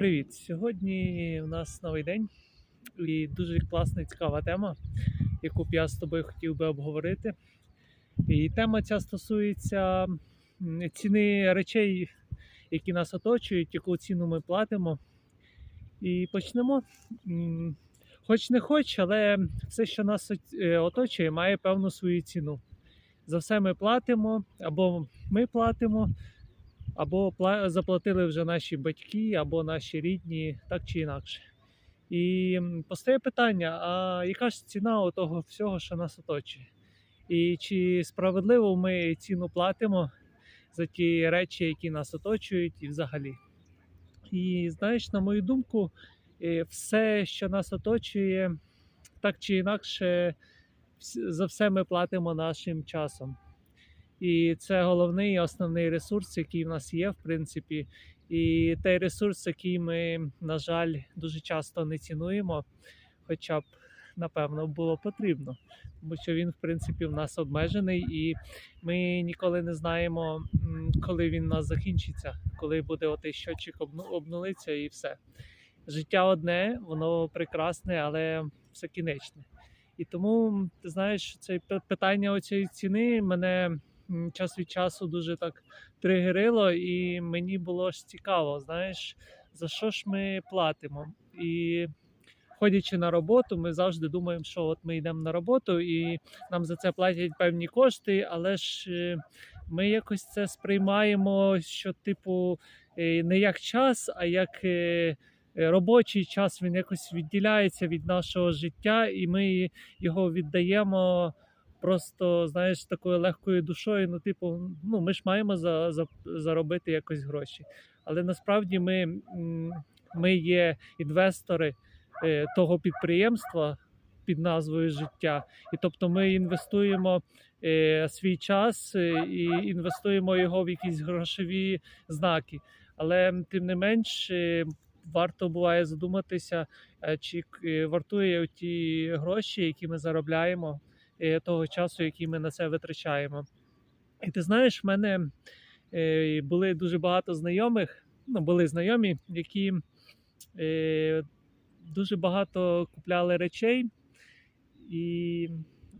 Привіт! Сьогодні у нас новий день і дуже класна і цікава тема, яку б я з тобою хотів би обговорити. І тема ця стосується ціни речей, які нас оточують, яку ціну ми платимо. І почнемо. Хоч не хоч, але все, що нас е, оточує, має певну свою ціну. За все ми платимо, або ми платимо, або заплатили вже наші батьки, або наші рідні, так чи інакше. І постає питання: а яка ж ціна того всього, що нас оточує? І чи справедливо ми ціну платимо за ті речі, які нас оточують, і взагалі? І знаєш, на мою думку, е, все, що нас оточує, так чи інакше, за все ми платимо нашим часом. І це головний і основний ресурс, який в нас є, в принципі. І той ресурс, який ми, на жаль, дуже часто не цінуємо, хоча б, напевно, було потрібно. Тому що він, в принципі, в нас обмежений, і ми ніколи не знаємо, коли він у нас закінчиться, коли буде отей щотчик обну- обнулиться і все. Життя одне, воно прекрасне, але все кінечне. І тому, ти знаєш, це пи- питання оцієї ціни мене час від часу дуже так тригерило, і мені було ж цікаво, знаєш, за що ж ми платимо. І ходячи на роботу, ми завжди думаємо, що от ми йдемо на роботу і нам за це платять певні кошти, але ж е, ми якось це сприймаємо, що, типу, е, не як час, а як. е, Робочий час він якось відділяється від нашого життя, і ми його віддаємо просто, знаєш, такою легкою душою. Ну, типу, ну ми ж маємо за, за, заробити якось гроші. Але насправді ми, ми є інвестори е, того підприємства під назвою життя. І тобто ми інвестуємо е, свій час е, і інвестуємо його в якісь грошові знаки. Але тим не менш. Варто буває задуматися, чи вартує ті гроші, які ми заробляємо, того часу, який ми на це витрачаємо. І ти знаєш, в мене е, були дуже багато знайомих, ну, були знайомі, які е, дуже багато купляли речей, і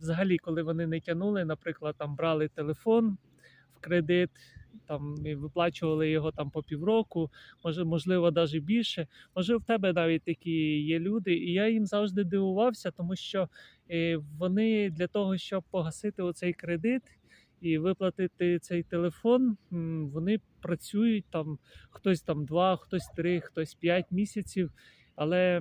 взагалі, коли вони не тянули, наприклад, там брали телефон в кредит. Там і виплачували його там по півроку, може, можливо, навіть більше. Може, в тебе навіть такі є люди, і я їм завжди дивувався, тому що е, вони для того, щоб погасити оцей кредит і виплатити цей телефон, вони працюють там хтось там два, хтось три, хтось п'ять місяців. Але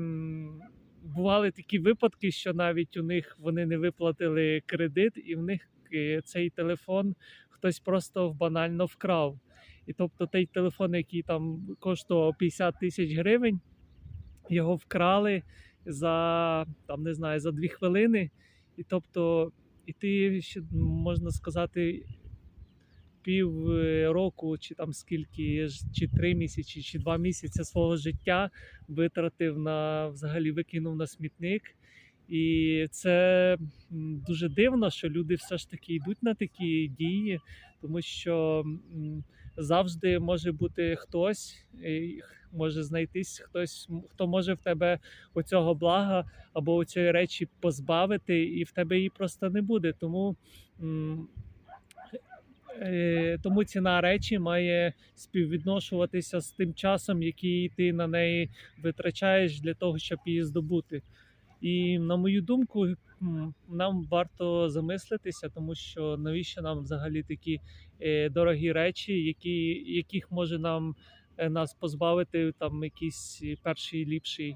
бували такі випадки, що навіть у них вони не виплатили кредит, і в них е, цей телефон хтось просто банально вкрав. І тобто той телефон, який там коштував 50 тисяч гривень, його вкрали за там не знаю за дві хвилини. І тобто, і ти можна сказати. Пів е, року, чи там скільки, чи три місяці, чи два місяці свого життя витратив на взагалі викинув на смітник. І це дуже дивно, що люди все ж таки йдуть на такі дії, тому що завжди може бути хтось, може знайтись хтось, хто може в тебе оцього блага або оцієї речі позбавити, і в тебе її просто не буде. Тому, е, тому ціна речі має співвідношуватися з тим часом, який ти на неї витрачаєш для того, щоб її здобути. І на мою думку, нам варто замислитися, тому що навіщо нам взагалі такі е, дорогі речі, які, яких може нам е, нас позбавити там якийсь перший ліпший,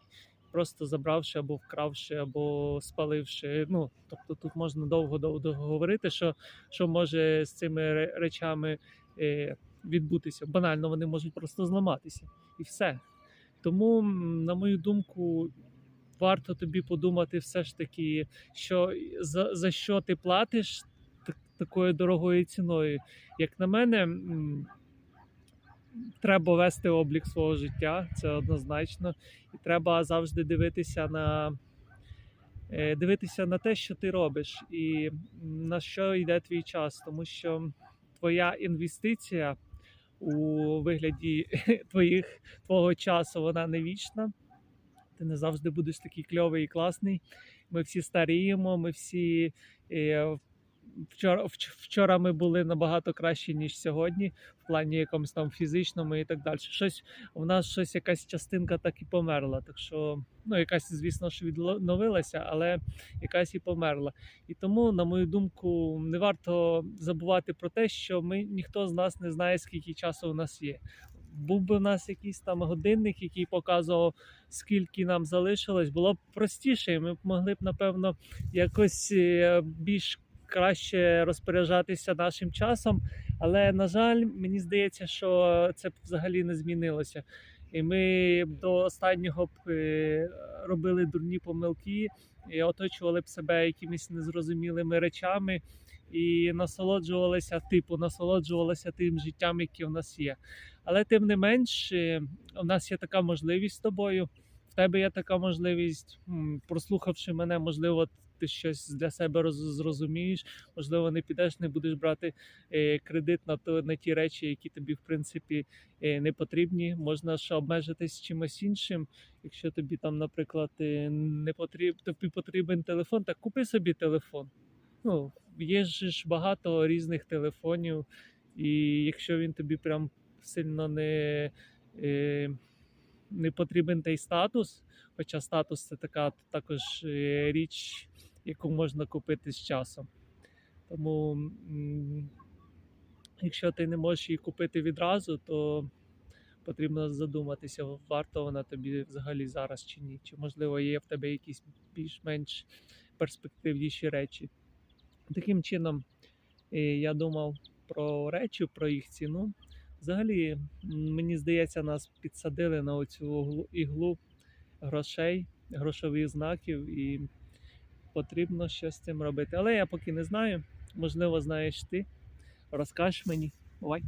просто забравши або вкравши, або спаливши. Ну тобто тут можна довго довго говорити, що, що може з цими ре- речами е, відбутися. Банально вони можуть просто зламатися і все. Тому, на мою думку, варто тобі подумати все ж таки, що за, за що ти платиш так- такою дорогою ціною. Як на мене, треба вести облік свого життя, це однозначно. І треба завжди дивитися на, е, дивитися на те, що ти робиш, і на що йде твій час, тому що твоя інвестиція у вигляді твоїх, твого часу вона не вічна. Ти не завжди будеш такий кльовий і класний. Ми всі старіємо, ми всі е, вчора, вч- вчора ми були набагато кращі, ніж сьогодні, в плані якомусь там фізичному і так далі. Щось у нас щось якась частинка так і померла. Так що, ну, якась, звісно ж, відновилася, але якась і померла. І тому, на мою думку, не варто забувати про те, що ми ніхто з нас не знає, скільки часу у нас є. Був би в нас якийсь там годинник, який показував, скільки нам залишилось, було б простіше, і ми б могли б, напевно, якось е, більш краще розпоряджатися нашим часом. Але, на жаль, мені здається, що це б взагалі не змінилося. І ми до останнього б е, робили дурні помилки, і оточували б себе якимись незрозумілими речами і насолоджувалися, типу, насолоджувалися тим життям, яке в нас є. Але тим не менш, у нас є така можливість з тобою. В тебе є така можливість, прослухавши мене, можливо, ти щось для себе роз- зрозумієш, можливо, не підеш, не будеш брати е, кредит на то на ті речі, які тобі в принципі е, не потрібні. Можна ж обмежитись чимось іншим. Якщо тобі там, наприклад, е, не потріб, тобі потрібен телефон, так купи собі телефон. Ну, є ж багато різних телефонів, і якщо він тобі прям сильно не, е, не потрібен той статус, хоча статус це така також е, річ, яку можна купити з часом. Тому, якщо ти не можеш її купити відразу, то потрібно задуматися, варто вона тобі взагалі зараз чи ні. Чи можливо є в тебе якісь більш-менш перспективніші речі. Таким чином, е, я думав про речі, про їх ціну. Взагалі, мені здається, нас підсадили на оцю іглу грошей, грошових знаків, і потрібно щось з цим робити. Але я поки не знаю. Можливо, знаєш ти. Розкажеш мені. Бувай.